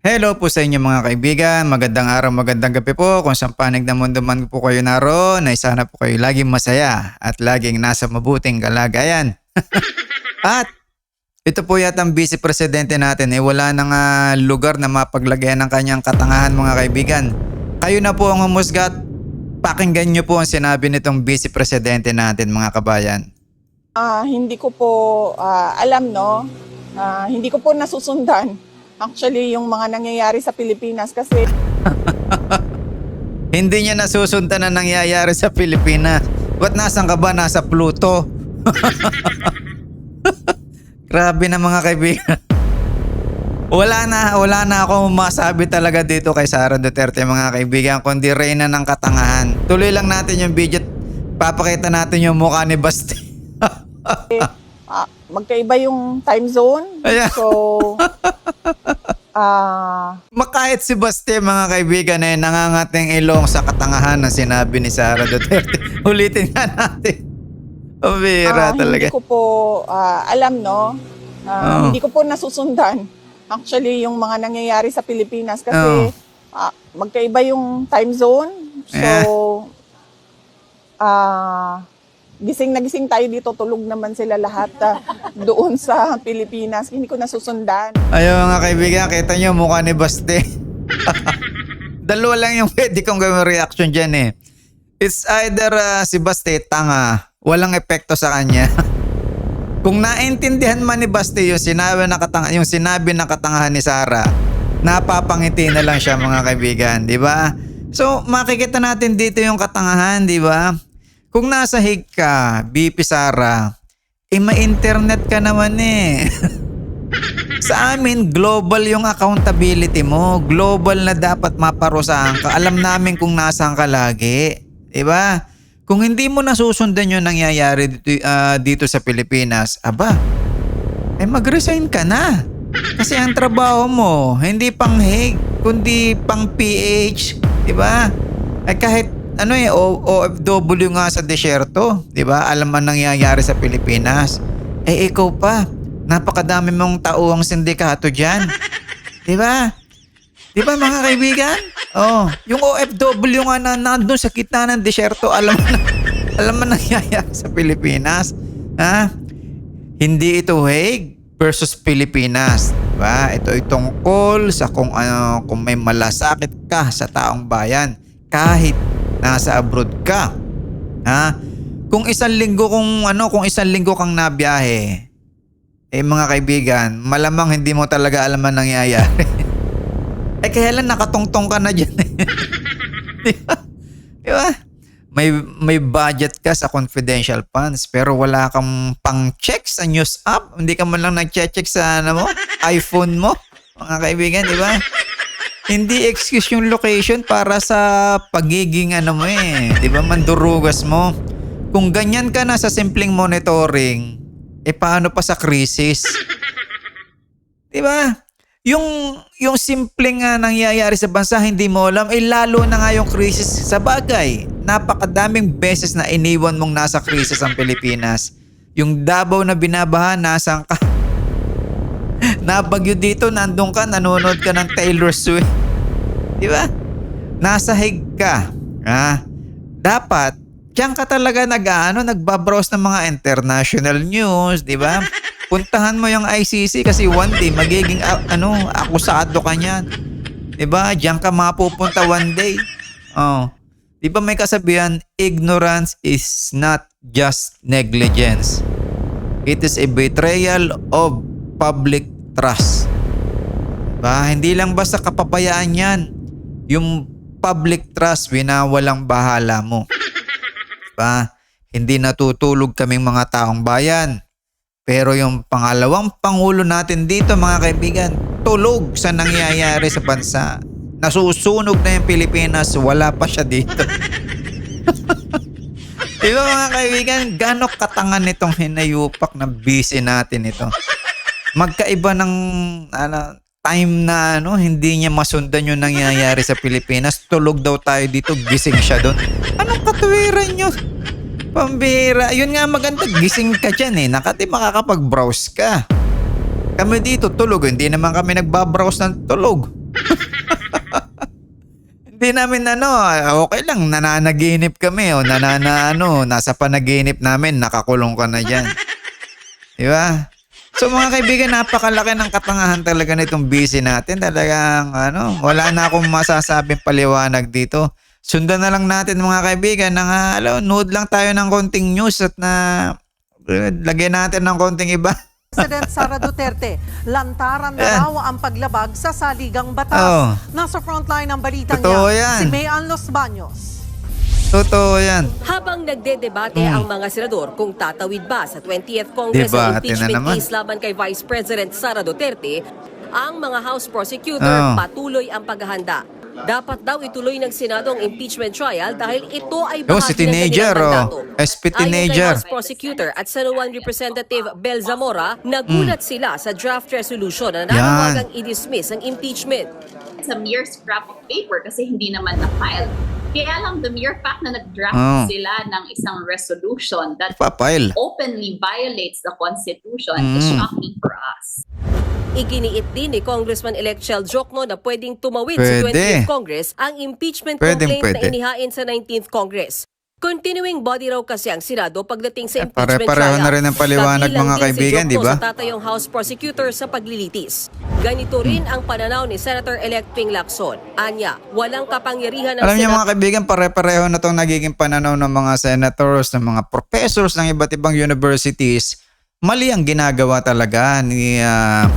Hello po sa inyo mga kaibigan. Magandang araw, magandang gabi po. Kung saan panig na mundo man po kayo naroon, ay sana po kayo laging masaya at laging nasa mabuting kalagayan. at ito po yata ang vice presidente natin. Eh, wala nang ah, lugar na mapaglagyan ng kanyang katangahan mga kaibigan. Kayo na po ang humusgat. Pakinggan nyo po ang sinabi nitong vice presidente natin mga kabayan. Ah, hindi ko po ah, alam, no? Ah, hindi ko po nasusundan. Actually, yung mga nangyayari sa Pilipinas kasi Hindi niya nasusundan na nangyayari sa Pilipinas. Ba't nasan ka ba? Nasa Pluto. Grabe na mga kaibigan. Wala na, wala na ako masabi talaga dito kay Sara Duterte mga kaibigan, kundi reyna ng katangahan. Tuloy lang natin yung video, papakita natin yung mukha ni Basti. ah, magkaiba yung time zone. Ayan. So, ah, Makahit si Basti mga kaibigan eh, nangangating ilong sa katangahan na sinabi ni Sara Duterte. Ulitin nga natin. Pabira ah, talaga. hindi ko po ah, alam, no? Oo. Ah, Hindi ko po nasusundan. Actually, yung mga nangyayari sa Pilipinas kasi Oo. ah, magkaiba yung time zone. So, Yeah. ah, gising na gising tayo dito, tulog naman sila lahat ah, doon sa Pilipinas. Hindi ko nasusundan. Ayun mga kaibigan, kita nyo mukha ni Baste. Dalawa lang yung pwede kong gawin reaction dyan eh. It's either ah, si Baste tanga, walang epekto sa kanya. Kung naintindihan man ni Baste yung sinabi na katanga, yung sinabi na katangahan ni Sara, napapangiti na lang siya mga kaibigan, di ba? So makikita natin dito yung katangahan, di ba? Kung nasa hig ka, BP Sara, eh ma-internet ka naman eh. Sa amin, global yung accountability mo. Global na dapat maparusahan ka. Alam namin kung nasaan ka lagi. Diba? Kung hindi mo nasusundan yung nangyayari dito, ah, dito sa Pilipinas, aba, eh mag-resign ka na. Kasi ang trabaho mo, hindi pang Hague, kundi pang PH. Diba? Eh kahit ano eh, O- OFW nga sa desyerto. Diba? Alam man nangyayari sa Pilipinas. Eh ikaw pa, napakadami mong tauang sindikato dyan. Di ba? Di ba mga kaibigan? Oh, yung OFW nga na nandun sa gitna ng desyerto, alam mo na, alam mo nangyayari sa Pilipinas. Ha? Hindi ito Hague versus Pilipinas. Diba? Ito ay tungkol sa kung ano, kung may malasakit ka sa taong bayan kahit nasa abroad ka. Ha? Kung isang linggo kung ano, kung isang linggo kang nabiyahe, eh mga kaibigan, malamang hindi mo talaga alam ang nangyayari. eh kaya lang nakatungtong ka na dyan. Di? Di ba? May, may budget ka sa confidential funds pero wala kang pang-check sa news app. Hindi ka man lang nag-check sa ano mo, iPhone mo. Mga kaibigan, di ba? Hindi excuse yung location para sa pagiging ano mo eh. Di ba? Mandurugas mo. Kung ganyan ka na sa simpleng monitoring, eh paano pa sa crisis? Di ba? Yung, yung simpleng nga nangyayari sa bansa, hindi mo alam, eh lalo na nga yung crisis sa bagay. Napakadaming beses na iniwan mong nasa crisis ang Pilipinas. Yung Davao na binabaha, nasaan ka? Nabagyo dito, nandun ka, nanonood ka ng Taylor Swift. Di ba? Nasa hig ka. Ah, dapat, diyan ka talaga nag, ano, nagbabrowse ng mga international news, di ba? Puntahan mo yung ICC kasi one day magiging a- ano, akusado ka niyan. 'Di ba? Diyan ka mapupunta one day. Oh. 'Di ba may kasabihan, ignorance is not just negligence. It is a betrayal of public trust. Ba, hindi lang basta kapabayaan 'yan. Yung public trust winawalang bahala mo. Ba, hindi natutulog kaming mga taong bayan. Pero yung pangalawang pangulo natin dito mga kaibigan, tulog sa nangyayari sa bansa. Nasusunog na yung Pilipinas, wala pa siya dito. Di ba mga kaibigan, gano'ng katangan nitong hinayupak na busy natin ito. Magkaiba ng ano, time na ano, hindi niya masundan yung nangyayari sa Pilipinas. Tulog daw tayo dito, gising siya doon. Anong katuwiran nyo? Pambira. Yun nga maganda, gising ka dyan eh. Nakati makakapag-browse ka. Kami dito tulog, hindi naman kami nagbabrowse ng tulog. Hindi namin ano, okay lang, nananaginip kami o nanana ano, nasa panaginip namin, nakakulong ka na dyan. Di ba? So mga kaibigan, napakalaki ng katangahan talaga nitong busy natin. Talagang ano, wala na akong masasabing paliwanag dito. Sundan na lang natin mga kaibigan ng uh, alam, nood lang tayo ng konting news at na uh, lagyan natin ng konting iba. President Sara Duterte, lantaran na Yan. raw ang paglabag sa saligang batas. Oo. Nasa frontline ng balita Totoo niya, yan. si Mayan Los Baños. Totoo yan. Habang nagdedebate Hmm. ang mga senador kung tatawid ba sa 20th Congress na ang impeachment naman. case laban kay Vice President Sara Duterte, ang mga House prosecutor Oh. patuloy ang paghahanda. Dapat daw ituloy ng Senado ang impeachment trial dahil ito ay Oh, bahagi si ng teenager, kanilang oh. SP Ayon kay teenager. House prosecutor at San Juan Representative Bel Zamora, nagulat sila sa draft resolution na nanawagang i-dismiss ang impeachment. It's a mere scrap of paper kasi hindi naman na-file. Kaya lang, the mere fact na nag-draft Oh. sila ng isang resolution that Papile. openly violates the Constitution is Mm. shocking for us. Iginiit din ni Congressman-elect Shell Jokno na pwedeng tumawid sa Pwede. 20th Congress ang impeachment Pwedeng complaint pwede. na inihain sa 19th Congress. Continuing body raw kasi ang Senado pagdating sa Eh, impeachment pare-pareho na rin ang paliwanag, mga kaibigan, si di ba? sa tatayong House Prosecutor sa paglilitis. Ganito rin ang pananaw ni Senator-elect Ping Lacson. Anya, walang kapangyarihan ng Alam niyo mga kaibigan, pare-pareho na itong nagiging pananaw ng mga senators, ng mga professors ng iba't ibang universities. Mali ang ginagawa talaga ni ah,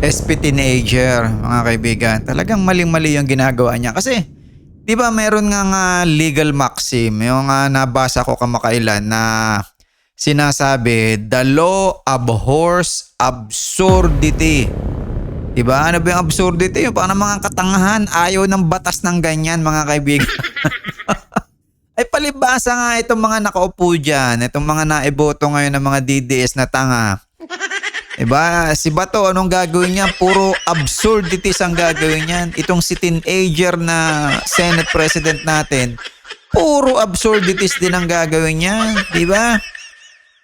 SP Teenager, mga kaibigan. Talagang maling-mali yung ginagawa niya. Kasi, di ba meron nga nga legal maxim, yung nga nabasa ko kamakailan na sinasabi, the law abhors absurdity. Diba? Ano ba yung absurdity? Yung parang mga katangahan, ayaw ng batas ng ganyan, mga kaibigan. Ay palibasa nga itong mga nakaupo dyan, itong mga naiboto ngayon ng mga DDS na tanga. Diba? Si Bato, anong gagawin niya? Puro absurdities ang gagawin niyan. Itong si teenager na Senate President natin, puro absurdities din ang gagawin niya. Diba?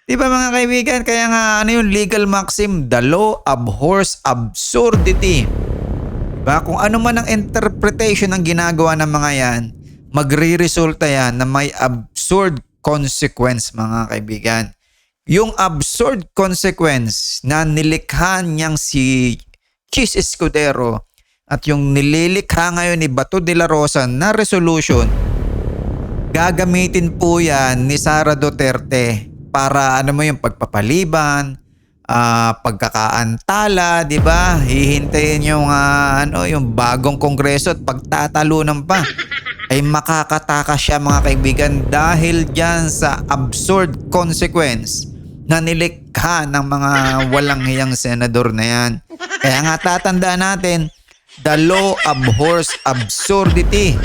Di ba mga kaibigan? Kaya nga ano yung legal maxim? The law abhors absurdity. Diba? Kung ano man ang interpretation ng ginagawa ng mga yan, magre-resulta yan na may absurd consequence mga kaibigan. Yung absurd consequence na nilikha niyang si Chis Escudero at yung nililikha ngayon ni Bato de la Rosa na resolution, gagamitin po yan ni Sara Duterte para ano mo yung pagpapaliban, ah, pagkakaantala, 'di ba? Hihintayin yung ah, ano, yung bagong kongreso at pagtatalunan pa ay makakatakas siya mga kaibigan dahil diyan sa absurd consequence na nilikha ng mga walang hiyang senador na yan. Kaya nga tatandaan natin, the law abhors absurdity.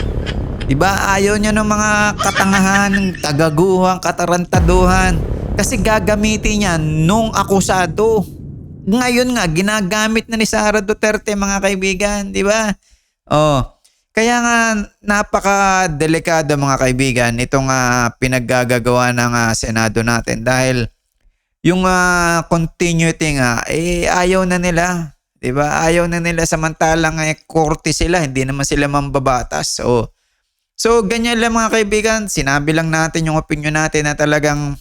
Diba? Ayaw niya ng mga katangahan, kagaguhan, katarantaduhan. Kasi gagamitin niya nung akusado. Ngayon nga, ginagamit na ni Sara Duterte mga kaibigan. Di ba? Oh. Kaya nga, napaka-delikado mga kaibigan itong ah, pinaggagawa ng ah, Senado natin. Dahil yung ah, continuity nga, eh ayaw na nila. 'Di ba? Ayaw na nila samantalang eh, korte sila, hindi naman sila mambabatas. So, so ganyan lang mga kaibigan, sinabi lang natin yung opinion natin na talagang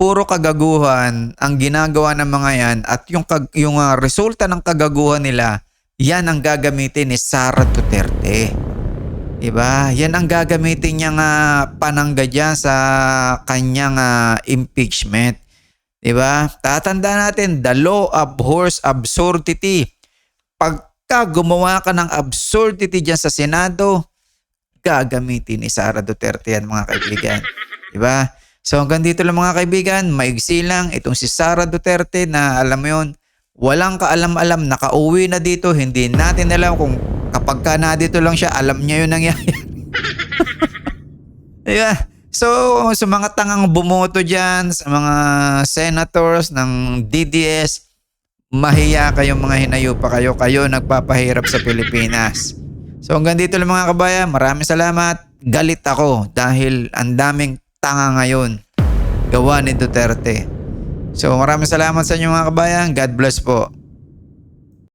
puro kagaguhan ang ginagawa ng mga yan at yung kag- yung ah, resulta ng kagaguhan nila, yan ang gagamitin ni Sara Duterte. 'Di ba? Yan ang gagamitin niya nga panangga dyan sa kanyang ah, impeachment. 'Di ba? Tatandaan natin, the law abhors absurdity. Pagka gumawa ka ng absurdity dyan sa Senado, gagamitin ni Sara Duterte yan mga kaibigan. 'Di ba? So hanggang dito lang mga kaibigan, maigsi lang itong si Sara Duterte na alam mo yun, walang kaalam-alam, nakauwi na dito, hindi natin alam kung kapag ka na dito lang siya, alam niya yun nangyayari. Yeah. So, sa mga tangang bumoto dyan, sa mga senators ng DDS, mahiya kayong mga hinayupa kayo. Kayo nagpapahirap sa Pilipinas. So, hanggang dito lang mga kabayan. Maraming salamat. Galit ako dahil ang daming tanga ngayon gawa ni Duterte. So, maraming salamat sa inyo mga kabayan. God bless po.